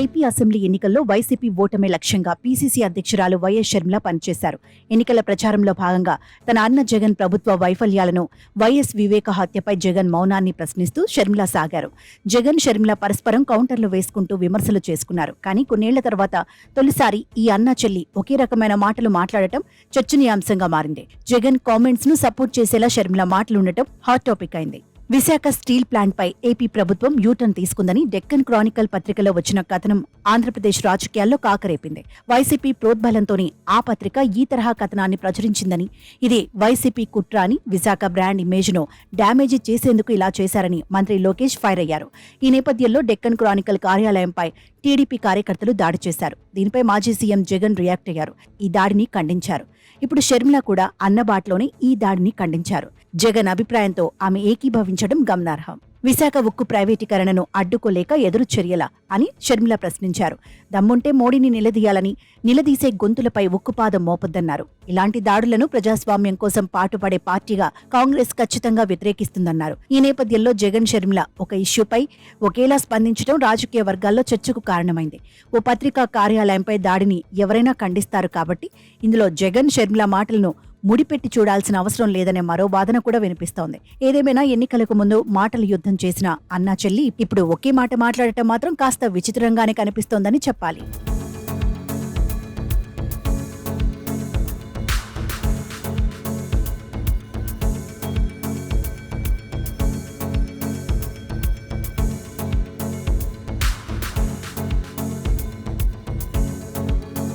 AP assembly ఎన్నికల్లో YCP ఓటమే లక్ష్యంగా పీసీసీ అధ్యక్షురాలు వైఎస్ షర్మిల పనిచేశారు. ఎన్నికల ప్రచారంలో భాగంగా తన అన్న జగన్ ప్రభుత్వ వైఫల్యాలను వైఎస్ వివేక హత్యపై జగన్ మౌనాన్ని ప్రశ్నిస్తూ షర్మిల సాగారు. జగన్ షర్మిల పరస్పరం కౌంటర్లు వేసుకుంటూ విమర్శలు చేసుకున్నారు. కానీ కొన్నేళ్ళ తర్వాత తొలిసారి ఈ అన్న చెల్లి ఒకే రకమైన మాటలు మాట్లాడటం చర్చనీయాంశంగా మారింది. జగన్ కామెంట్స్ను సపోర్ట్ చేసేలా షర్మిల మాటలుండటం హాట్ టాపిక్ అయింది. విశాఖ స్టీల్ ప్లాంట్పై ఏపీ ప్రభుత్వం యూటర్న్ తీసుకుందని డెక్కన్ క్రానికల్ పత్రికలో వచ్చిన కథనం ఆంధ్రప్రదేశ్ రాజకీయాల్లో కాకరేపింది. వైసీపీ ప్రోద్బలంతోనే ఆ పత్రిక ఈ తరహా కథనాన్ని ప్రచురించిందని ఇది వైసీపీ కుట్ర అని విశాఖ బ్రాండ్ ఇమేజ్ను డ్యామేజ్ చేసేందుకు ఇలా చేశారని మంత్రి లోకేష్ ఫైర్ అయ్యారు. ఈ నేపథ్యంలో డెక్కన్ క్రానికల్ కార్యాలయంపై టీడీపీ కార్యకర్తలు దాడి చేశారు. దీనిపై మాజీ సీఎం జగన్ రియాక్ట్ అయ్యారు. ఈ దాడిని ఖండించారు. ఇప్పుడు షర్మిల కూడా అన్నబాట్లోనే ఈ దాడిని ఖండించారు. జగన్ అభిప్రాయంతో ఆమె ఏకీభవించడం గమనార్హం. విశాఖ ఉక్కు ప్రైవేటీకరణను అడ్డుకోలేక ఎదురు చర్యల అని షర్మిల ప్రశ్నించారు. దమ్ముంటే మోడీని నిలదీయాలని నిలదీసే గొంతులపై ఉక్కుపాదం మోపొద్దన్నారు. ఇలాంటి దాడులను ప్రజాస్వామ్యం కోసం పాటుపడే పార్టీగా కాంగ్రెస్ ఖచ్చితంగా వ్యతిరేకిస్తుందన్నారు. ఈ నేపథ్యంలో జగన్ షర్మిల ఒక ఇష్యూపై ఒకేలా స్పందించడం రాజకీయ వర్గాల్లో చర్చకు కారణమైంది. ఓ పత్రికా కార్యాలయంపై దాడిని ఎవరైనా ఖండిస్తారు కాబట్టి ఇందులో జగన్ షర్మిల మాటలను ముడిపెట్టి చూడాల్సిన అవసరం లేదనే మరో వాదన కూడా వినిపిస్తోంది. ఏదేమైనా ఎన్నికలకు ముందు మాటల యుద్ధం చేసిన అన్నా చెల్లి ఇప్పుడు ఒకే మాట మాట్లాడటం మాత్రం కాస్త విచిత్రంగానే కనిపిస్తోందని చెప్పాలి.